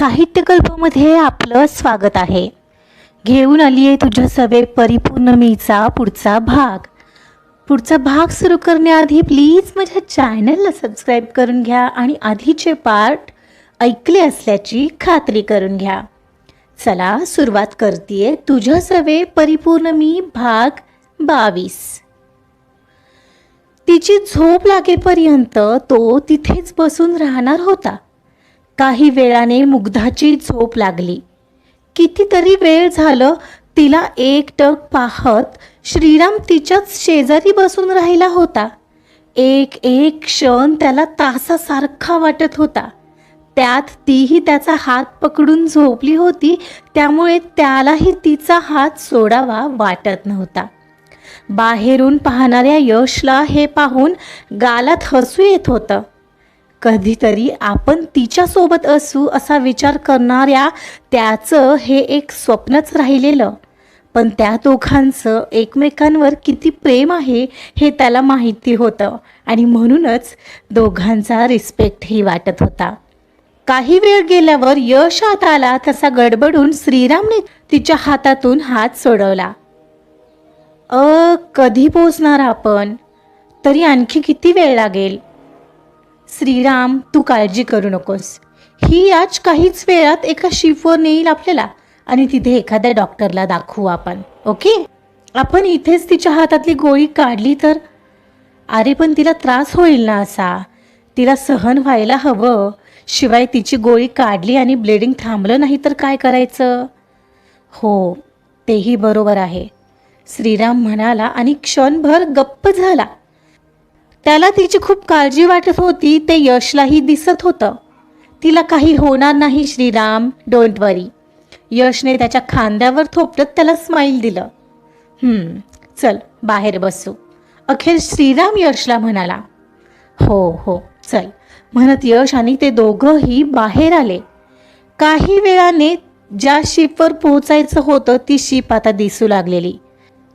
साहित्यकल्पमध्ये आपलं स्वागत आहे. घेऊन आली आहे तुझ्या सवे परिपूर्ण मीचा पुढचा भाग. पुढचा भाग सुरू करण्याआधी प्लीज माझ्या चॅनलला सबस्क्राईब करून घ्या आणि आधीचे पार्ट ऐकले असल्याची खात्री करून घ्या. चला सुरुवात करते तुझ्या सवे परिपूर्ण मी भाग बावीस. तिची झोप लागेपर्यंत तो तिथेच बसून राहणार होता. काही वेळाने मुग्धाची झोप लागली. कितीतरी वेळ झालं तिला एकटक पाहत श्रीराम तिच्याच शेजारी बसून राहिला होता. एक एक क्षण त्याला तासासारखा वाटत होता. त्यात तीही त्याचा हात पकडून झोपली होती त्यामुळे त्यालाही तिचा हात सोडावा वाटत नव्हता. बाहेरून पाहणाऱ्या यशला हे पाहून गालात हसू येत होतं. कधीतरी आपण तिच्यासोबत असू असा विचार करणाऱ्या त्याचं हे एक स्वप्नच राहिलेलं. पण त्या दोघांचं एकमेकांवर किती प्रेम आहे हे त्याला माहिती होतं आणि म्हणूनच दोघांचा रिस्पेक्टही वाटत होता. काही वेळ गेल्यावर यश आत आला तसा गडबडून श्रीरामने तिच्या हातातून हात सोडवला. अ कधी पोचणार आपण? तरी आणखी किती वेळ लागेल? श्रीराम तू काळजी करू नकोस. ही आज काहीच वेळात एका शिफवर नेईल आपल्याला आणि तिथे एखाद्या डॉक्टरला दाखवू आपण ओके? आपण इथेच तिच्या हातातली गोळी काढली तर? अरे पण तिला त्रास होईल ना असा. तिला सहन व्हायला हवं. शिवाय तिची गोळी काढली आणि ब्लिडिंग थांबलं नाही तर काय करायचं? हो तेही बरोबर आहे. श्रीराम म्हणाला आणि क्षणभर गप्प झाला. त्याला तिची खूप काळजी वाटत होती ते यशलाही दिसत होतं. तिला काही होणार नाही श्रीराम डोंट वरी. यशने त्याच्या खांद्यावर थोपटत त्याला स्माईल दिलं. चल बाहेर बसू. अखेर श्रीराम यशला म्हणाला हो हो चल. म्हणत यश आणि ते दोघंही बाहेर आले. काही वेळाने ज्या शिपवर पोहोचायचं होतं ती शिप आता दिसू लागलेली.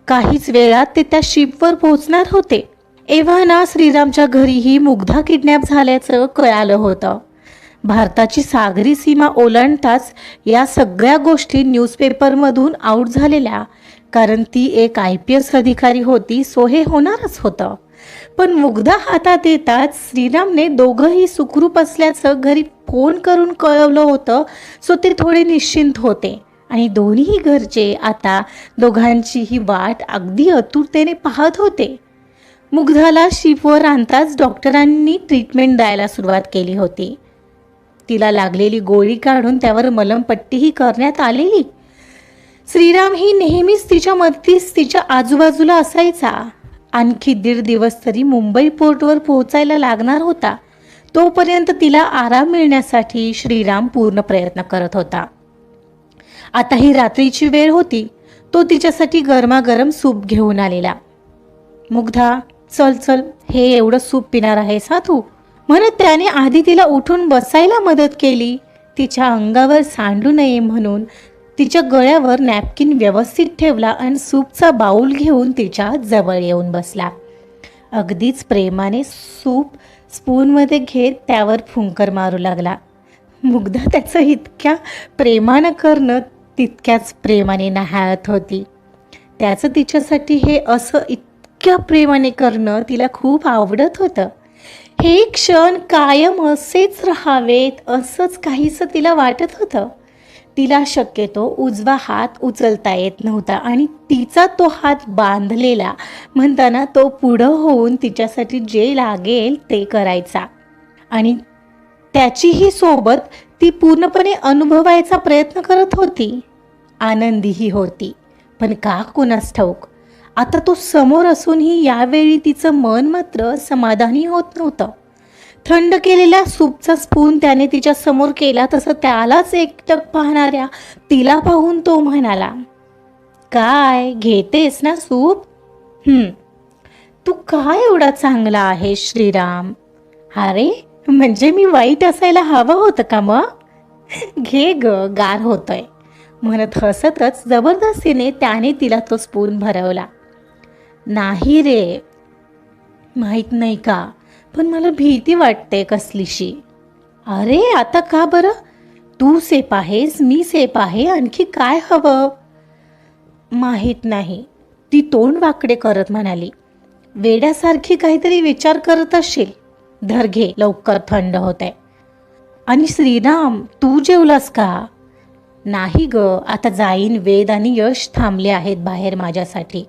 काहीच वेळात ते त्या शिपवर पोहोचणार होते. एव्हाना श्रीरामच्या घरीही मुग्धा किडनॅप झाल्याचं कळालं होतं. भारताची सागरी सीमा ओलांडताच या सगळ्या गोष्टी न्यूजपेपरमधून आऊट झालेल्या कारण ती एक आय पी एस अधिकारी होती सो हे होणारच होतं. पण मुग्धा हातात येताच श्रीरामने दोघंही सुखरूप असल्याचं घरी फोन करून कळवलं होतं सो ते थोडे निश्चिंत होते. आणि दोन्ही घरचे आता दोघांचीही वाट अगदी आतुरतेने पाहत होते. मुग्धाला शिपवर आणताच डॉक्टरांनी ट्रीटमेंट द्यायला सुरुवात केली होती. तिला लागलेली गोळी काढून त्यावर मलमपट्टीही करण्यात आलेली. श्रीराम ही नेहमीच तिच्या मदतीस तिच्या आजूबाजूला असायचा. आणखी दीड दिवस तरी मुंबई पोर्टवर पोहोचायला लागणार होता. तोपर्यंत तिला आराम मिळण्यासाठी श्रीराम पूर्ण प्रयत्न करत होता. आता ही रात्रीची वेळ होती. तो तिच्यासाठी गरमागरम सूप घेऊन आलेला. मुग्धा चल चल हे एवढं सूप पिणार आहेस हा तू? म्हणत त्याने आधी तिला उठून बसायला मदत केली. तिच्या अंगावर सांडू नये म्हणून तिच्या गळ्यावर नॅपकिन व्यवस्थित ठेवला आणि सूपचा बाऊल घेऊन तिच्या जवळ येऊन बसला. अगदीच प्रेमाने सूप स्पूनमध्ये घेत त्यावर फुंकर मारू लागला. मुग्धा त्याचं इतक्या प्रेमानं करणं तितक्याच प्रेमाने नहाळत होती. त्याचं तिच्यासाठी हे असं इत इतक्या प्रेमाने करणं तिला खूप आवडत होतं. हे क्षण कायम असेच राहावेत असंच काहीसं तिला वाटत होतं. तिला शक्यतो उजवा हात उचलता येत नव्हता आणि तिचा तो हात बांधलेला म्हणताना तो पुढं होऊन तिच्यासाठी जे लागेल ते करायचा. आणि त्याचीही सोबत ती पूर्णपणे अनुभवायचा प्रयत्न करत होती. आनंदीही होती. पण का कुणास ठाऊक? आता तो समोर असूनही यावेळी तिचं मन मात्र समाधानी होत नव्हतं. थंड केलेल्या सूपचा स्पून त्याने तिच्या समोर केला तसं त्यालाच एकटक पाहणाऱ्या तिला पाहून तो म्हणाला काय घेतेस ना सूप? तू काय एवढा चांगला आहे श्रीराम? अरे म्हणजे मी वाईट असायला हवं होतं का मग? घे ग गार होतोय. म्हणत हसतच जबरदस्तीने त्याने तिला तो स्पून भरवला. नाही रे. माहीत नाही का? पण मला भीती वाटते कसलीशी. अरे आता का बरं? तू सेफ आहेस मी सेफ आहे आणखी काय हवं? माहीत नाही. ती तोंड वाकडे करत म्हणाली. वेड्यासारखी काहीतरी विचार करत असशील. धर घे लवकर थंड होत आहे आणि श्रीराम तू जेवलास का? नाही ग आता जाईन. वेद आणि यश थांबले आहेत बाहेर माझ्यासाठी.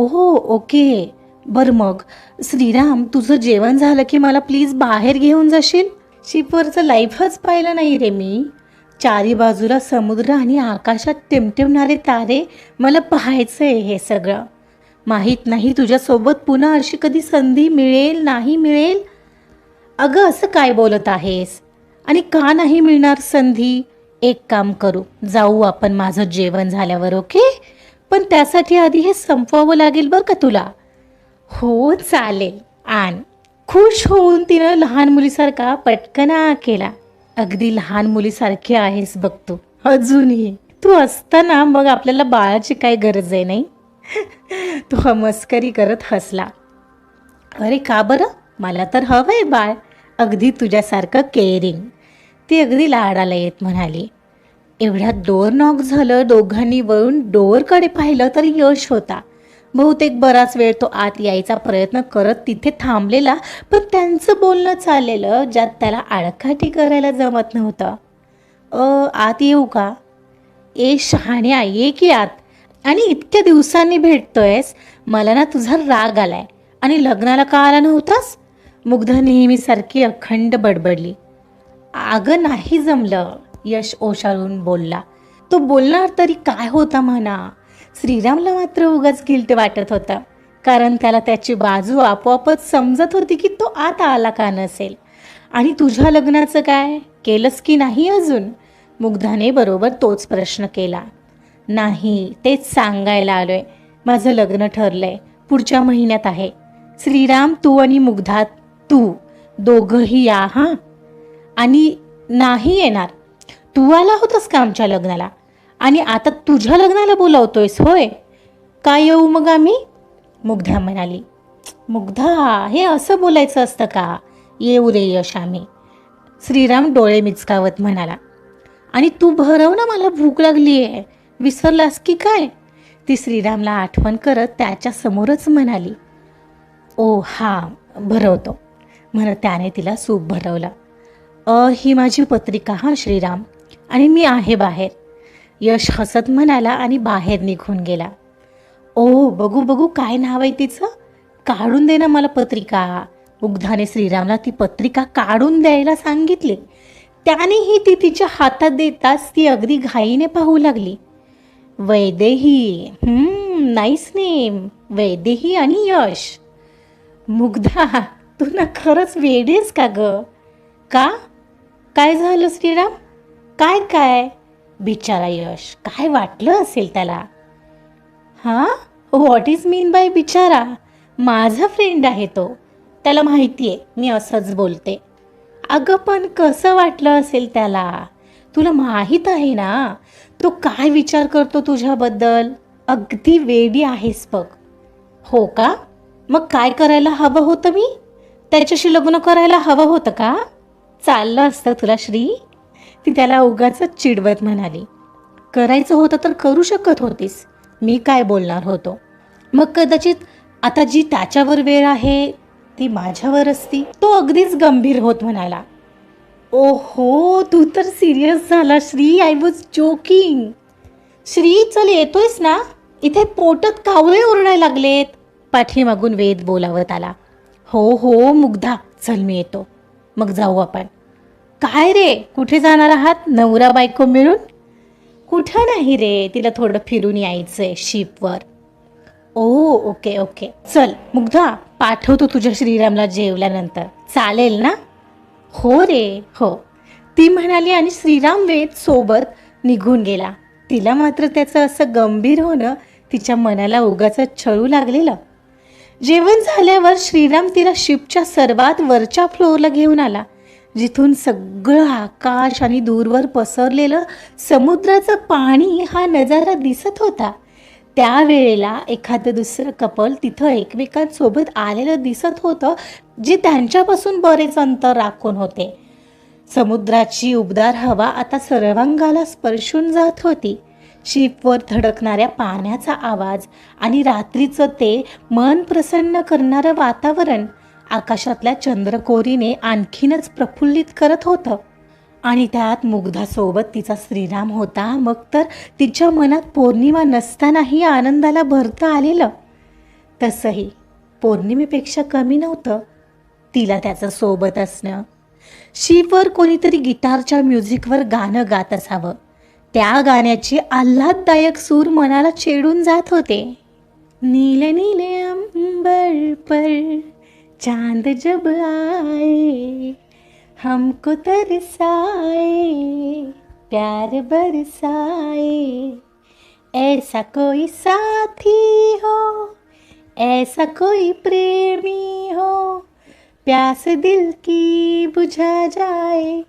ओहो ओके. बर मग. श्रीराम तुझं जेवण झालं की मला प्लीज बाहेर घेऊन जाशील? शिपवरचं लाईफच पाहिलं नाही रे मी. चारी बाजूला समुद्र आणि आकाशात टिमटिमणारे तारे मला पाहायचं आहे हे सगळं. माहीत नाही तुझ्यासोबत पुन्हा अशी कधी संधी मिळेल नाही मिळेल? अगं असं काय बोलत आहेस? आणि का नाही मिळणार संधी? एक काम करू. जाऊ आपण माझं जेवण झाल्यावर ओके? पण त्यासाठी आधी हे संपवावं लागेल बरं का तुला? हो चालेल. आण. खुश होऊन तिनं लहान मुलीसारखा पटकना केला. अगदी लहान मुलीसारखी आहेस बघ तू. अजूनही. तू असताना मग आपल्याला बाळाची काय गरज आहे नाही? तो मस्करी करत हसला. अरे का बरं? मला तर हवं आहे बाळ. अगदी तुझ्यासारखं केअरिंग ती अगदी लाडाला येत म्हणाली. एवढ्यात डोअर नॉक झालं दोघांनी वळून डोअरकडे पाहिलं तर यश होता. बहुतेक बराच वेळ तो आत यायचा प्रयत्न करत तिथे थांबलेला पण त्यांचं बोलणं चाललेलं ज्यात त्याला आळखाठी करायला जमत नव्हतं. अ आत येऊ का? ए शहाण्या ये की आत. आणि इतक्या दिवसांनी भेटतोयस. मला ना तुझा राग आलाय. आणि लग्नाला का आला नव्हतास? मुग्ध नेहमीसारखी अखंड बडबडली. अगं नाही जमलं. यश ओशाळून बोलला. तो बोलणार तरी काय होता म्हणा? श्रीरामला मात्र उगाच गिल्ट वाटत होता. कारण त्याला त्याची बाजू आपोआपच समजत होती की तो आत आला का नसेल. आणि तुझ्या लग्नाचं काय? केलंस की नाही अजून? मुग्धाने बरोबर तोच प्रश्न केला. नाही तेच सांगायला आलोय. माझं लग्न ठरलंय. पुढच्या महिन्यात आहे. श्रीराम तू आणि मुग्धा तू. दोघंही या हां? आणि नाही येणार. तू आला होतास का आमच्या लग्नाला? आणि आता तुझ्या लग्नाला बोलावतोयस होय? काय येऊ मग आम्ही? मुग्धा म्हणाली मुग्धा हे असं बोलायचं असतं का? येऊ रे यश आम्ही. श्रीराम डोळे मिचकावत म्हणाला आणि तू भरव ना मला भूक लागली आहे विसरलास की काय? ती श्रीरामला आठवण करत त्याच्यासमोरच म्हणाली ओ हा भरवतो. म्हणत त्याने तिला सूप भरवलं. अ ही माझी पत्रिका हा श्रीराम. आणि मी आहे बाहेर. यश हसत म्हणाला आणि बाहेर निघून गेला. ओ बघू बघू काय नाव आहे तिचं? काढून दे ना मला पत्रिका. मुग्धाने श्रीरामला ती पत्रिका काढून द्यायला सांगितली. त्यानेही ती तिच्या हातात देताच ती अगदी घाईने पाहू लागली. Vaidehi nice name. वैदेही आणि यश. मुग्धा तू ना खरंच वेडेस का ग? का? काय झालं श्रीराम? काय काय? बिचारा यश काय वाटलं असेल त्याला? हां? व्हॉट इज मीन बाय बिचारा? माझा फ्रेंड आहे तो. त्याला माहिती आहे मी असंच बोलते. अगं पण कसं वाटलं असेल त्याला? तुला माहीत आहे ना? तो काय विचार करतो तुझ्याबद्दल? अगदी वेडी आहेस बघ. हो का? मग काय करायला हवं होतं मी? त्याच्याशी लग्न करायला हवं होतं का? चाललं असतं तुला श्री. ती त्याला उगाच चिडवत म्हणाली करायचं होतं तर करू शकत होतीस. मी काय बोलणार होतो? मग कदाचित आता जी त्याच्यावर वेळ आहे ती माझ्यावर असती? तो अगदीच गंभीर होत म्हणाला ओहो तू तर सिरियस झाला Shree. I was joking Shree चल येतोयस ना? इथे पोटत कावळे ओरडायला लागलेत. पाठीमागून वेद बोलावत आला हो हो मुग्धा चल मी येतो. मग जाऊ आपण. काय रे? कुठे जाणार आहात? नवरा बायको मिळून? कुठं नाही रे? तिला थोडं फिरून यायचंय शिपवर. ओ ओके ओके. चल मुग्धा पाठवतो तुझ्या श्रीरामला जेवल्यानंतर. चालेल ना? हो रे हो. ती म्हणाली आणि श्रीराम वेद सोबत निघून गेला. तिला मात्र त्याचं असं गंभीर होणं तिच्या मनाला उगाच छळू लागलेलं. जेवण झाल्यावर श्रीराम तिला शिपच्या सर्वात वरच्या फ्लोअरला घेऊन आला. जिथून सगळं आकाश आणि दूरवर पसरलेलं समुद्राचं पाणी हा नजारा दिसत होता. त्यावेळेला एखादं दुसरं कपल तिथं एकमेकांसोबत आलेलं दिसत होतं जे त्यांच्यापासून बरेच अंतर राखून होते. समुद्राची उबदार हवा आता सर्वांगाला स्पर्शून जात होती. शिपवर धडकणाऱ्या पाण्याचा आवाज आणि रात्रीचं ते मन प्रसन्न करणारं वातावरण आकाशातल्या चंद्रकोरीने आणखीनच प्रफुल्लित करत होतं. आणि त्यात मुग्धासोबत तिचा श्रीराम होता. मग तर तिच्या मनात पौर्णिमा नसतानाही आनंदाला भरतं आलेलं. तसंही पौर्णिमेपेक्षा कमी नव्हतं. तिला त्याचं सोबत असणं. शिपवर कोणीतरी गिटारच्या म्युझिकवर गाणं गात असावं. त्या गाण्याचे आल्हाददायक सूर मनाला छेडून जात होते. नीले नीले अंबर पर चांद जब आए हमको तरसाए प्यार बरसाए। ऐसा कोई साथी हो ऐसा कोई प्रेमी हो प्यास दिल की बुझा जाए।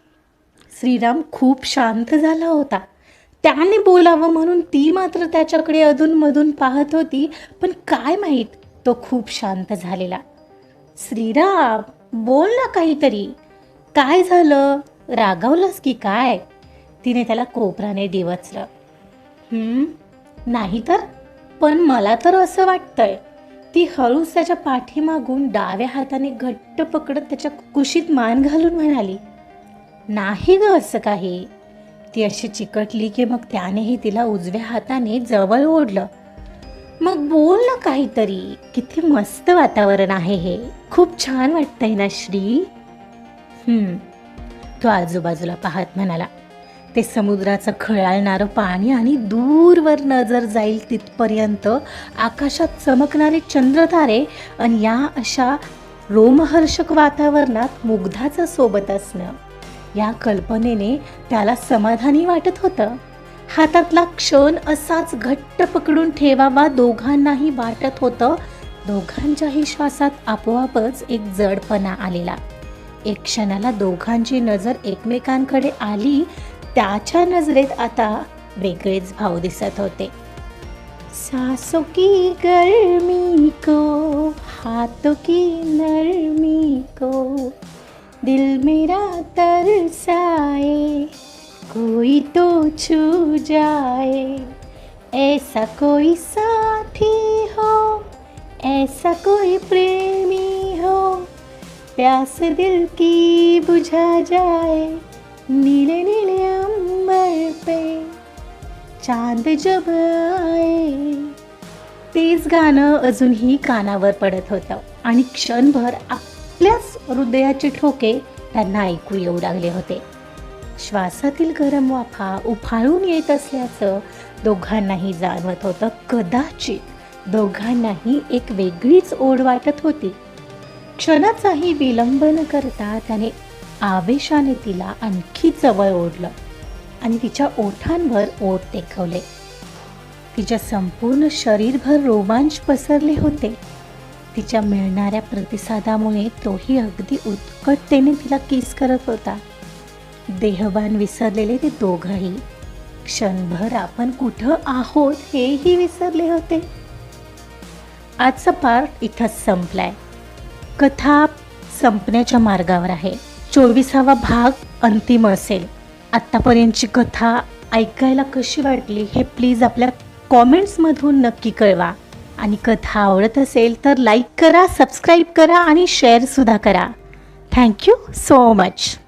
श्रीराम खूप शांत झाला होता. त्याने बोलावं म्हणून ती मात्र त्याच्याकडे अधूनमधून पाहत होती पण काय माहीत तो खूप शांत झालेला. श्रीराम बोल ना काहीतरी. काय झालं? रागावलंस की काय? तिने त्याला कोपराने डिवचलं नाही तर? पण मला तर असं वाटतंय. ती हळूच त्याच्या पाठीमागून डाव्या हाताने घट्ट पकडत त्याच्या कुशीत मान घालून म्हणाली नाही ग असं काही. ती अशी चिकटली की मग त्यानेही तिला उजव्या हाताने जवळ ओढलं. मग बोल ना काहीतरी. किती मस्त वातावरण आहे हे. खूप छान वाटतंय ना श्री हम्म. तो आजूबाजूला पाहत म्हणाला. ते समुद्राचं खळाळणारं पाणी आणि दूरवर नजर जाईल तिथपर्यंत आकाशात चमकणारे चंद्रतारे आणि या अशा रोमहर्षक वातावरणात मुग्धाचं सोबत असणं. या कल्पनेने त्याला समाधानी वाटत होतं. हातातला क्षण असाच घट्ट पकडून ठेवावा दोघांनाही वाटत होतं. दोघांच्याही श्वासात आपोआपच एक जडपणा आलेला. एक क्षणाला दोघांची नजर एकमेकांकडे आली त्याच्या नजरेत आता वेगळेच भाव दिसत होते. सासो की गर्मी को हातो की नरमी को दिल मेरा तरसाए कोई तो छू जाए। ऐसा कोई साथी हो ऐसा कोई प्रेमी हो। प्यास दिल की बुझा जाए नीले नीले अंबर पे। चांद जब आए तेच गाणं अजूनही कानावर पडत होतं. आणि क्षणभर आपल्याच हृदयाचे ठोके त्यांना ऐकू येऊ लागले होते. श्वासातील गरम वाफा उफाळून येत असल्याचं दोघांनाही जाणवत होतं. कदाचित दोघांनाही एक वेगळीच ओढ वाटत होती. क्षणाचाही विलंब न करता त्याने आवेशाने तिला आणखी जवळ ओढलं आणि तिच्या ओठांवर ओठ टेकवले. तिच्या संपूर्ण शरीरभर रोमांच पसरले होते. तिच्या मिळणाऱ्या प्रतिसादामुळे तोही अगदी उत्कटतेने तिला किस करत होता. देहभान विसरलेले ते दोघंही. क्षणभर आपण कुठं आहोत हेही विसरले होते. आजचा पार्ट इथंच संपलाय. कथा संपण्याच्या मार्गावर आहे. चोवीसावा भाग अंतिम असेल. आत्तापर्यंतची कथा ऐकायला कशी वाटली हे प्लीज आपल्या कॉमेंट्समधून नक्की कळवा. आणि कथा आवडत असेल तर लाईक करा सबस्क्राईब करा आणि शेअरसुद्धा करा. Thank you so much